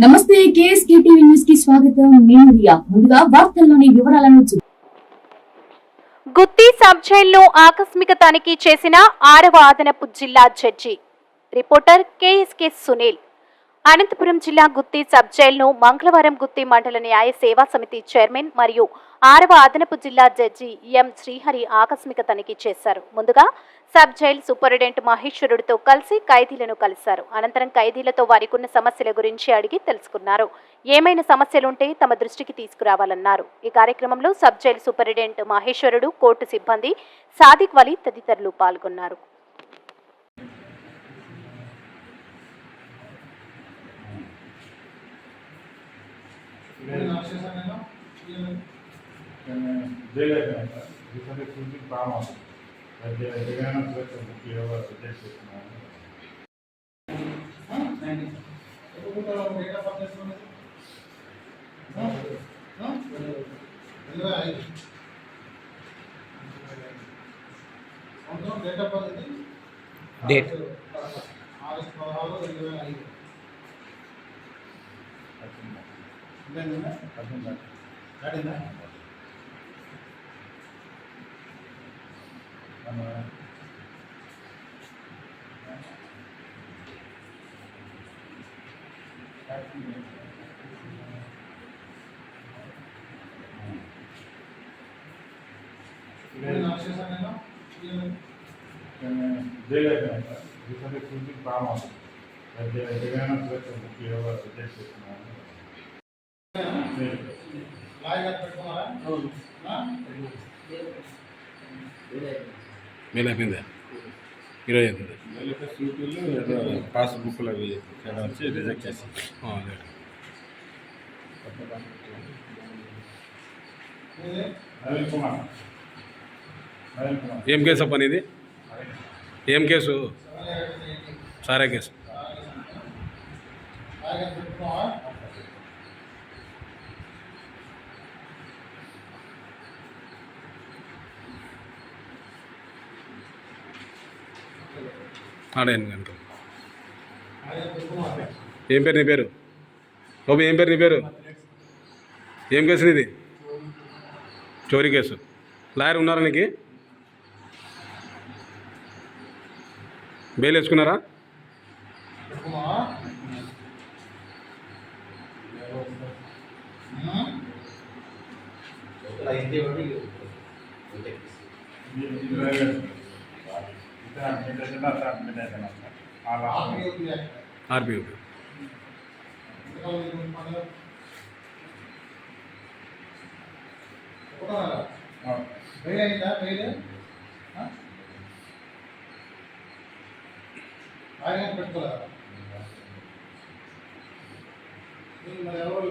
నమస్తే KSK TV న్యూస్కి స్వాగతం. నేను రియా. ముందుగా వార్తల్లోని వివరాలను చూ- గుత్తి సబ్ జైల్లో ఆకస్మిక తనిఖీ చేసిన ఆరవ అదనపు జిల్లా judge. Reporter KSK Sunil Anantapuram జిల్లా గుత్తి సబ్ జైలును మంగళవారం గుత్తి మండల న్యాయ సేవా సమితి చైర్మన్ మరియు ఆరవ అదనపు జిల్లా జడ్జి ఎం శ్రీహరి ఆకస్మిక తనిఖీ చేశారు. ముందుగా సబ్ జైల్ సూపరింటెండెంట్ మహేశ్వరుడితో కలిసి ఖైదీలను కలిశారు. అనంతరం ఖైదీలతో వారికున్న సమస్యల గురించి అడిగి తెలుసుకున్నారు. ఏమైనా సమస్యలుంటే తమ దృష్టికి తీసుకురావాలన్నారు. ఈ కార్యక్రమంలో sub jail superintendent Maheshwarudu court సిబ్బంది సాదిక్ వలి తదితరులు పాల్గొన్నారు. జైలు చూసి జగన్ చేస్తున్నాను డేట్ పదహారు రెండు వేల ఐదు చూసి ప్రాబ్లం జగన్ బుక్ సజెస్ట్ చేస్తున్నాను లాయర్ గారు పెట్టుకున్నారా ఆ? మెయిల్ అయిపోయిందా ఈరోజు అయిపోయింది పాస్బుక్లు అవి వచ్చి రిజెక్ట్ చేసి ఏం కేసు అప్ప ఇది ఏం కేసు? సారా కేసు. లాయర్ గారు పెట్టుకున్నావా కనుక ఏం పేరు నీ పేరు? బాబు ఏం పేరు నీ పేరు? ఏం కేసు నీది? చోరీ కేసు. లాయర్ ఉన్నారా నీకు? బెయిల్ వేసుకున్నారా? పెట్టుకున్నావా ఉమ్. ఇరవై వేలు ఇతను అడ్మిట్ అయినా అతను అడ్మిట్ అయినా అలా ఆఖరి ఉంది అక్కడ. ఆర్పీఓ ఎంతకాలం ఉంది పండుగ? పెట్టుకున్నారా? బెయిల్ అయిందా బెయిల్ ఆ? లాయర్ గారు పెట్టుకోలేదా మీరు మరి ఎవరు